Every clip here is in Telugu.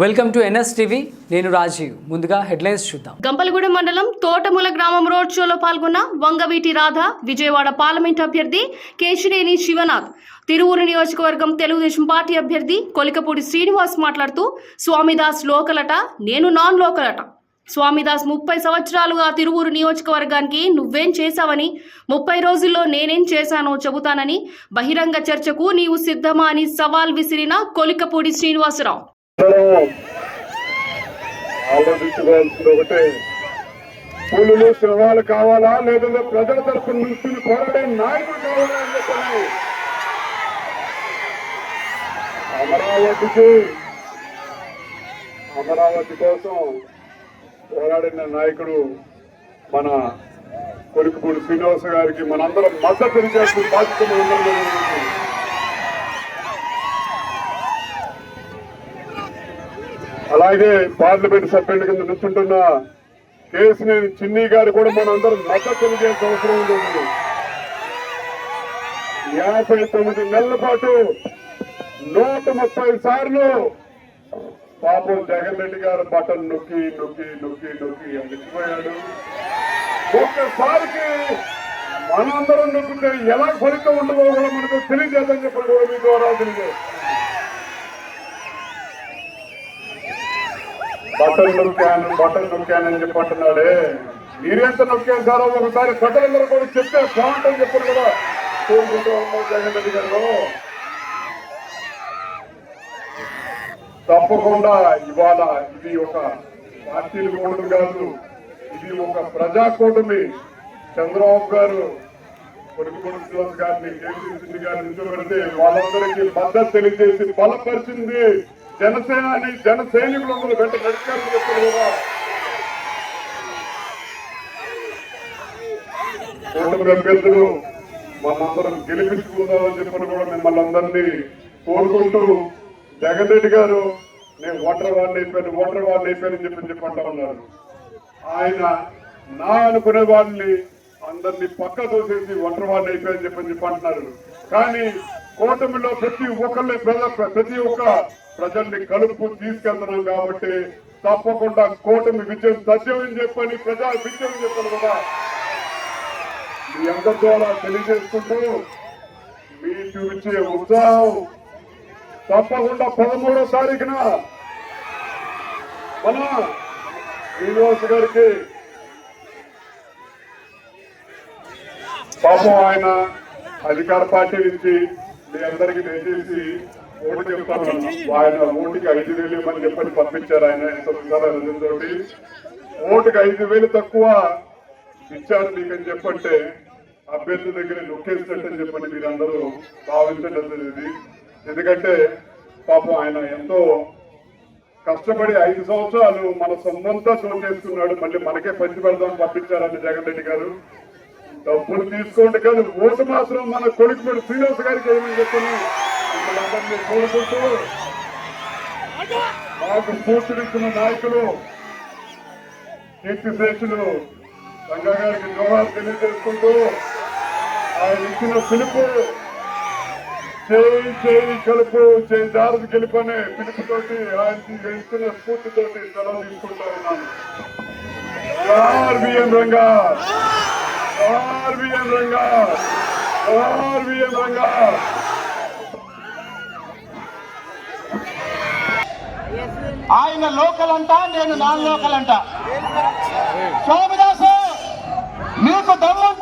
వెల్కమ్ టు ఎన్ఎస్ టీవీ నేను రాజీవ్. ముందుగా హెడ్లైన్స్ చూద్దాం. గంపలగూడెం మండలం తోటమూల గ్రామం రోడ్ షోలో పాల్గొన్న వంగవీటి రాధ విజయవాడ పార్లమెంట్ అభ్యర్థి కేశినేని శివనాథ్. తిరువురు నియోజకవర్గం తెలుగుదేశం పార్టీ అభ్యర్థి కొలికపూడి శ్రీనివాస్ మాట్లాడుతూ స్వామిదాస్ లోకలట నేను నాన్ లోకలట. స్వామిదాస్ ముప్పై సంవత్సరాలుగా తిరువురు నియోజకవర్గానికి నువ్వేం చేశావని ముప్పై రోజుల్లో నేనేం చేశానో చెబుతానని బహిరంగ చర్చకు నీవు సిద్ధమా అని సవాల్ విసిరిన కొలికపూడి శ్రీనివాసరావు. మనం ఆలోచించుకోవాల్సింది ఒకటే పులులు సింహాలు కావాలా లేదంటే ప్రజల తరఫున నుంచి పోరాడే నాయకుడు కావాలా అని చెప్పాలి అమరావతికి అమరావతి కోసం పోరాడిన నాయకుడు మన కొరికపూడి శ్రీనివాస గారికి మనందరం మద్దతు తెలియజేసిన బాధ్యత మనందరి మీద ఉంది. అలాగే పార్లమెంట్ సభ్యుల కింద నిల్చుంటున్న కేసినేని చిన్ని గారు కూడా మనందరం మద్దతు తెలియజేసిన అవసరం ఉంది. యాభై తొమ్మిది నెలల పాటు నూట ముప్పై సార్లు పాపం జగన్ రెడ్డి గారు బటన్ నొక్కి నొక్కి నొక్కి నొక్కి అడిగిపోయాడు ఒక్కసారికి మనందరం నొక్కితే ఎలా ఫలితం ఉండదో కూడా మనకు తెలియజేద్దని చెప్పి కూడా మీ ద్వారా తెలియజేస్తాం బట్టలు నొక్కాను బట్టలు నొక్కాను అని చెప్పి అంటున్నాడే మీరెంత నొక్కేశారో ఒకసారి ప్రజలందరూ కూడా చెప్తే బాగుంటుంది చెప్పారు కదా. కోరుకుంటూ ఉన్నాం జగన్ రెడ్డి గారు. తప్పకుండా ఇవాళ ఇది ఒక పార్టీల కూటమి కాదు ఇది ఒక ప్రజా కూటమి చంద్రబాబు గారు కొడుకు గారిని కేసీసీ గారిని నిలబెడితే వాళ్ళందరికీ మద్దతు తెలియజేసి బలపరిచింది. జనసేనాని జన సైనికులందరూ వెంట నడిచారని చెప్పారు కదా. కూటమి అభ్యర్థులు మనందరం గెలిపించుకుందామని చెప్పని కూడా మిమ్మల్ని అందరినీ కోరుకుంటూ జగన్ రెడ్డి గారు నేను ఓటర్ వాళ్ళు అయిపోయాను ఓటర్ వాళ్ళు అయిపోయానని అని చెప్పి చెప్పంటా ఉన్నారు. ఆయన నా అనుకునే వాళ్ళని అందరినీ పక్క తోసేసి ఒంటరి వాళ్ళు అయిపోయారని చెప్పని చెప్పి అంటున్నారు కానీ కూటమిలో ప్రతి ఒక్కరిని ప్రతి ఒక్క ప్రజల్ని కలుపు తీసుకెళ్తున్నాం కాబట్టి తప్పకుండా కూటమి విజయం సత్యమని చెప్పని ప్రజా విజయం చెప్పారు కదా. మీ అందరి ద్వారా తెలియజేసుకుంటూ మీ చూపించే ఉత్సాహం తప్పకుండా పదమూడో తారీఖున. మన శ్రీనివాస్ గారికి పాపం ఆయన అధికార పార్టీ నుంచి మీ అందరికి దయచేసి ఓటు చెప్తాను? ఆయన ఓటుకి ఐదు వేలు ఇవ్వమని చెప్పని పంపించారు ఆయన. తోటి ఓటుకి ఐదు వేలు తక్కువ ఇచ్చారు మీకని చెప్పంటే అభ్యర్థి దగ్గర నొక్కేసినట్టు చెప్పండి మీరందరూ భావించడం ఇది ఎందుకంటే పాపం ఆయన ఎంతో కష్టపడి ఐదు సంవత్సరాలు మన సొంతంతా చేసుకున్నాడు మళ్ళీ మనకే పంచి పెడదాం పంపించారని జగన్ రెడ్డి గారు. డబ్బులు తీసుకోండి కానీ ఓటు మాత్రం మన కొడుకు శ్రీనివాస్ గారికి ఏమని చెప్పని మిమ్మల్ని కోరుకుంటూ మాకు పూర్తిస్తున్న నాయకులు కీర్తిశేషులు రంగా గారికి జోహార్ తెలియజేసుకుంటూ ఆయన ఇచ్చిన పిలుపు చేయి చేయి కలుపు చేయి జారది గెలుపు అనే పిలుపుతోటి ఆయన ఇచ్చిన స్ఫూర్తితోటి సెలవు తీసుకుంటా ఉన్నాను. Ranga. RBN Ranga RBN Ranga. ఆయన లోకల్ అంట నేను నాన్ లోకల్ అంట స్వామిదాసు నీకు దమ్ముంటే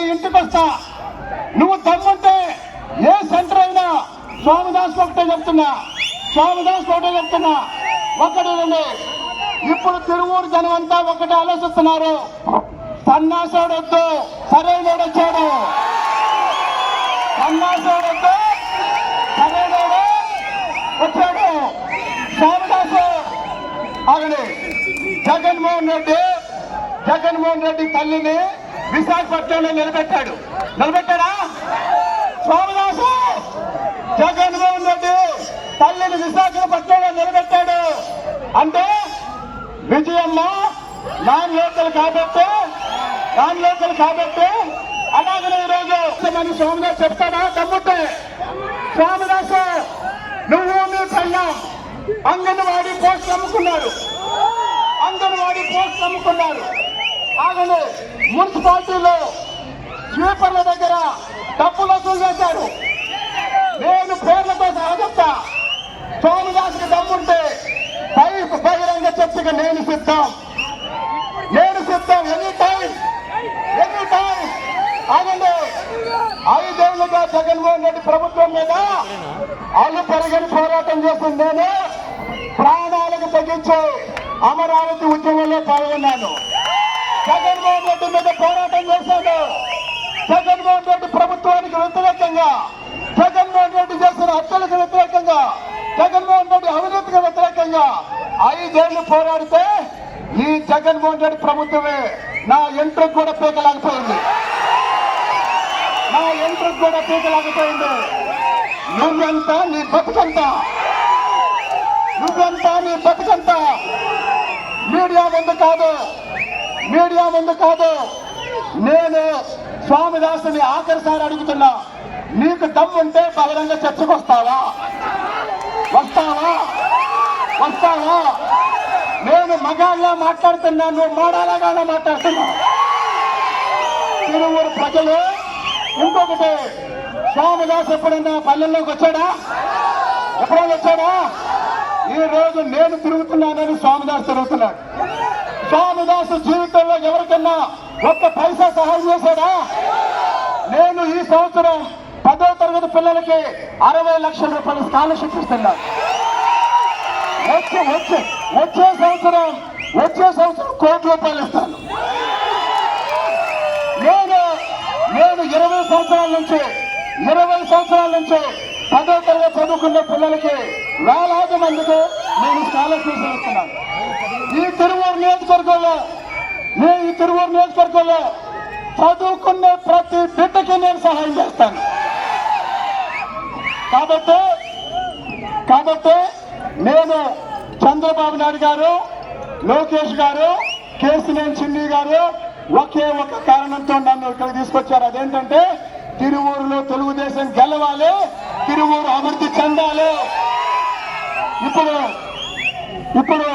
నీ ఇంటికి వస్తా. నువ్వు దమ్ముంటే ఏ సెంటర్ అయినా స్వామిదాస్ ఒకటే చెప్తున్నా. స్వామిదాస్ ఒకటే చెప్తున్నా. ఒకటి రండి ఇప్పుడు తిరువూరు జనం అంతా ఒకటే ఆలోచిస్తున్నారు. సన్నాసోడొద్దు. సరైనోడు వచ్చాడు. సన్నాసోడొద్దు. సరైనోడు వచ్చాడు. స్వామిదాసు ఆగండి. జగన్మోహన్ రెడ్డి. జగన్మోహన్ రెడ్డి తల్లిని విశాఖపట్నంలో నిలబెట్టాడు. నిలబెట్టాడా? స్వామిదాసు జగన్మోహన్ రెడ్డి తల్లిని విశాఖపట్నంలో నిలబెట్టాడు. అంటే విజయమ్మ నాన్ లోకల్ కాబట్టి నాన్ లోకల్ కాబట్టి అలాగే ఈరోజు మన స్వామిదాస్ చెప్తాడా? దమ్ముంటే స్వామిదాసు నువ్వు నీ పెళ్ళాం. అంగన్వాడీ పోస్ట్ అమ్ముకున్నారు. అంగన్వాడీ పోస్ట్ అమ్ముకున్నారు. ఆగండి మున్సిపాలిటీలో స్వీపర్ల దగ్గర డబ్బులు వసూలు చేశారు. నేను పేర్లతో సహా చెప్తా. సోము సోమదాస్కి దమ్ముంటే బై బహిరంగ చర్చగా నేను సిద్ధం. నేను సిద్ధం. Any time any time. ఆగండి. ఐదేళ్ళుగా జగన్మోహన్ రెడ్డి ప్రభుత్వం మీద అల్లు పెరగని పోరాటం చేసింది నేను. ప్రాణాలకు తగ్గించే అమరావతి ఉద్యమంలో పాల్గొన్నాను. జగన్మోహన్ రెడ్డి మీద పోరాటం చేశాడు. జగన్మోహన్ రెడ్డి ప్రభుత్వానికి వ్యతిరేకంగా జగన్మోహన్ రెడ్డి చేసిన హత్యలకు వ్యతిరేకంగా జగన్మోహన్ రెడ్డి అవినీతికి వ్యతిరేకంగా ఐదేళ్ళు పోరాడితే ఈ జగన్మోహన్ రెడ్డి ప్రభుత్వమే నా ఎంట్రకు కూడా పీకలేకపోయింది. నా ఎంట్రకు కూడా పీకలేకపోయింది. నువ్వెంత నీ బతుకంత? నువ్వెంత నీ బతుకంత? మీడియా ముందు కాదు? మీడియా ముందు కాదు. నేను స్వామిదాసుని ఆఖరిసారి అడుగుతున్నా నీకు దమ్ముంటే బహిరంగ చర్చకు వస్తావా? వస్తావా? వస్తావా? నేను మగాళ్ళ మాట్లాడుతున్నా నువ్వు మాడాలగానే మాట్లాడుతున్నా. తిరువురు ప్రజలు ఇంకొకటి స్వామిదాస్ ఎప్పుడన్నా పల్లెల్లోకి వచ్చాడా? ఎప్పుడైనా వచ్చాడా? ఈ రోజు నేను తిరుగుతున్నానని స్వామిదాస్ తిరుగుతున్నాడు స్వామిదాసు జీవితంలో ఎవరికన్నా ఒక్క పైసా సహాయం చేశాడా? నేను ఈ సంవత్సరం పదో తరగతి పిల్లలకి అరవై లక్షల రూపాయల స్కాలర్షిప్ ఇస్తున్నా. వచ్చే వచ్చే వచ్చే సంవత్సరం వచ్చే సంవత్సరం కోటి రూపాయలు ఇస్తాను. నేను నేను ఇరవై సంవత్సరాల నుంచి ఇరవై సంవత్సరాల నుంచి పదో తరగతి చదువుకున్న పిల్లలకి వేలాది మందికి నేను స్కాలర్షిప్ ఇస్తున్నాను ఈ తిరువూరు నియోజకవర్గంలో నేను ఈ తిరువూరు నియోజకవర్గంలో చదువుకున్న ప్రతి బిడ్డకి నేను సహాయం చేస్తాను. కాబట్టి కాబట్టి నేను చంద్రబాబు నాయుడు గారు లోకేష్ గారు కేసినేని చిన్ని గారు ఒకే ఒక కారణంతో నన్ను ఇక్కడికి తీసుకొచ్చారు. అదేంటంటే తిరువూరులో తెలుగుదేశం గెలవాలి తిరువూరు అభివృద్ధి చెందాలి. ఇప్పుడు ఇప్పుడు